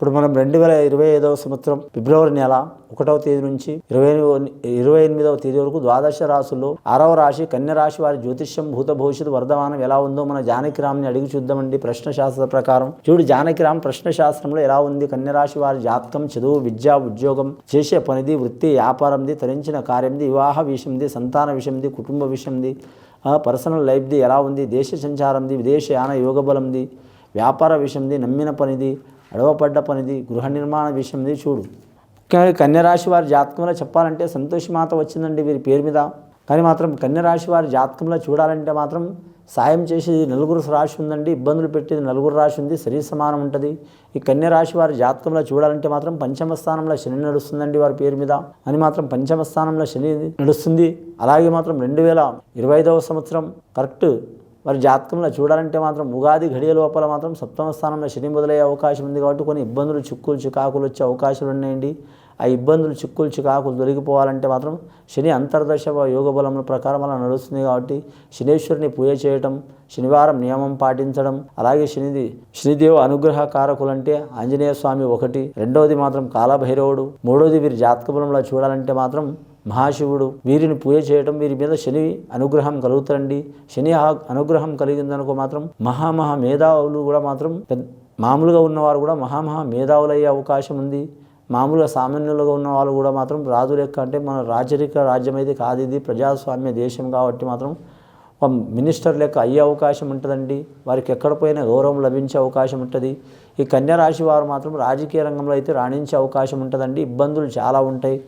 ఇప్పుడు మనం రెండు వేల ఇరవై ఐదవ సంవత్సరం ఫిబ్రవరి నెల ఒకటవ తేదీ నుంచి ఇరవై ఇరవై ఎనిమిదవ తేదీ వరకు ద్వాదశ రాశుల్లో ఆరవ రాశి కన్య రాశి వారి జ్యోతిష్యం భూత భవిష్యత్తు వర్ధమానం ఎలా ఉందో మన జానకిరామ్ని అడిగి చూద్దామండి. ప్రశ్న శాస్త్ర ప్రకారం చూడు జానకిరామ్ ప్రశ్న శాస్త్రంలో ఎలా ఉంది? కన్య రాశి వారి జాతకం చదువు విద్య ఉద్యోగం చేసే పనిది వృత్తి వ్యాపారంది తరించిన కార్యంది వివాహ విషయంది సంతాన విషయంది కుటుంబ విషయంది పర్సనల్ లైఫ్ది ఎలా ఉంది? దేశ సంచారంది విదేశయాన యోగ బలంది వ్యాపార విషయంది నమ్మిన పనిది అడవపడ్డ పనిది గృహ నిర్మాణ విషయంది చూడు. ముఖ్యంగా కన్యరాశి వారి జాతకంలో చెప్పాలంటే సంతోషమాత వచ్చిందండి వీరి పేరు మీద. కానీ మాత్రం కన్యరాశి వారి జాతకంలో చూడాలంటే మాత్రం సాయం చేసేది నలుగురు రాశి ఉందండి ఇబ్బందులు పెట్టేది నలుగురు రాశి ఉంది శరీర సమానం ఉంటుంది. ఈ కన్యరాశి వారి జాతకంలో చూడాలంటే మాత్రం పంచమ స్థానంలో శని నడుస్తుందండి వారి పేరు మీద. అని మాత్రం పంచమ స్థానంలో శని నడుస్తుంది. అలాగే మాత్రం రెండు వేల ఇరవై ఐదవ సంవత్సరం కరెక్ట్ మరి జాతకంలో చూడాలంటే మాత్రం ఉగాది ఘడియ లోపల మాత్రం సప్తమ స్థానంలో శని మొదలయ్యే అవకాశం ఉంది కాబట్టి కొన్ని ఇబ్బందులు చిక్కులు చికాకులు వచ్చే అవకాశాలు ఉన్నాయండి. ఆ ఇబ్బందులు చిక్కులు చికాకులు దొరికిపోవాలంటే మాత్రం శని అంతర్దశ యోగ బలముల ప్రకారం అలా నడుస్తుంది కాబట్టి శనీశ్వరుని పూజ చేయటం శనివారం నియమం పాటించడం అలాగే శనిది శనిదేవ అనుగ్రహ కారకులు అంటే ఆంజనేయ స్వామి ఒకటి రెండవది మాత్రం కాలభైరవుడు మూడవది వీరి జాతక బలంలో చూడాలంటే మాత్రం మహాశివుడు వీరిని పూజ చేయటం వీరి మీద శని అనుగ్రహం కలుగుతారండి శని ఆ- అనుగ్రహం కలిగిందనుకో మాత్రం మహామహా మేధావులు కూడా మాత్రం పెద్ద మామూలుగా ఉన్నవారు కూడా మహామహా మేధావులు అయ్యే అవకాశం ఉంది. మామూలుగా సామాన్యులుగా ఉన్న వాళ్ళు కూడా మాత్రం రాజు లెక్క అంటే మన రాజరిక రాజ్యం అయితే కాదు ఇది ప్రజాస్వామ్య దేశం కాబట్టి మాత్రం ఒక మినిస్టర్ లెక్క అయ్యే అవకాశం ఉంటుందండి. వారికి ఎక్కడ పోయినా గౌరవం లభించే అవకాశం ఉంటుంది. ఈ కన్యా రాశి వారు మాత్రం రాజకీయ రంగంలో అయితే రాణించే అవకాశం ఉంటుందండి. ఇబ్బందులు చాలా ఉంటాయి.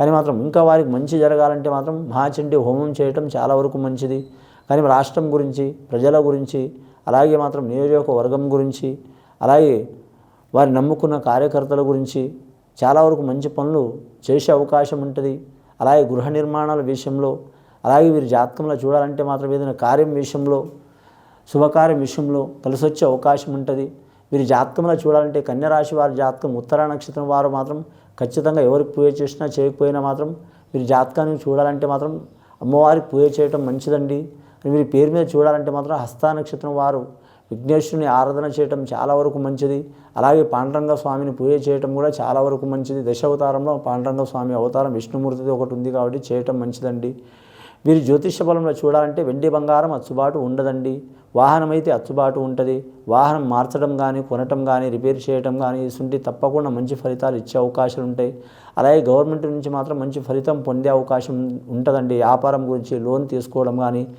కానీ మాత్రం ఇంకా వారికి మంచి జరగాలంటే మాత్రం మహాచండి హోమం చేయటం చాలా వరకు మంచిది. కానీ రాష్ట్రం గురించి ప్రజల గురించి అలాగే మాత్రం నియోజకవర్గం గురించి అలాగే వారి నమ్ముకున్న కార్యకర్తల గురించి చాలా వరకు మంచి పనులు చేసే అవకాశం ఉంటుంది. అలాగే గృహ నిర్మాణాల విషయంలో అలాగే వీరి జాతకంలో చూడాలంటే మాత్రం ఏదైనా కార్యం విషయంలో శుభకార్యం విషయంలో కలిసొచ్చే అవకాశం ఉంటుంది. వీరి జాతకంలో చూడాలంటే కన్యరాశి వారి జాతకం ఉత్తర నక్షత్రం వారు మాత్రం ఖచ్చితంగా ఎవరికి పూజ చేసినా చేయకపోయినా మాత్రం వీరి జాతకాన్ని చూడాలంటే మాత్రం అమ్మవారికి పూజ చేయటం మంచిదండి. వీరి పేరు మీద చూడాలంటే మాత్రం హస్త నక్షత్రం వారు విఘ్నేశ్వరుని ఆరాధన చేయటం చాలా వరకు మంచిది. అలాగే పాండరంగ స్వామిని పూజ చేయటం కూడా చాలా వరకు మంచిది. దశావతారంలో పాండరంగ స్వామి అవతారం విష్ణుమూర్తిది ఒకటి ఉంది కాబట్టి చేయటం మంచిదండి. వీరి జ్యోతిష బలంలో చూడాలంటే వెండి బంగారం అచ్చుబాటు ఉండదండి. వాహనం అయితే అచ్చుబాటు ఉంటుంది. వాహనం మార్చడం కానీ కొనటం కానీ రిపేర్ చేయటం కానీ ఇసుంటి తప్పకుండా మంచి ఫలితాలు ఇచ్చే అవకాశాలు ఉంటాయి. అలాగే గవర్నమెంట్ నుంచి మాత్రం మంచి ఫలితం పొందే అవకాశం ఉంటుందండి. వ్యాపారం గురించి లోన్ తీసుకోవడం కానీ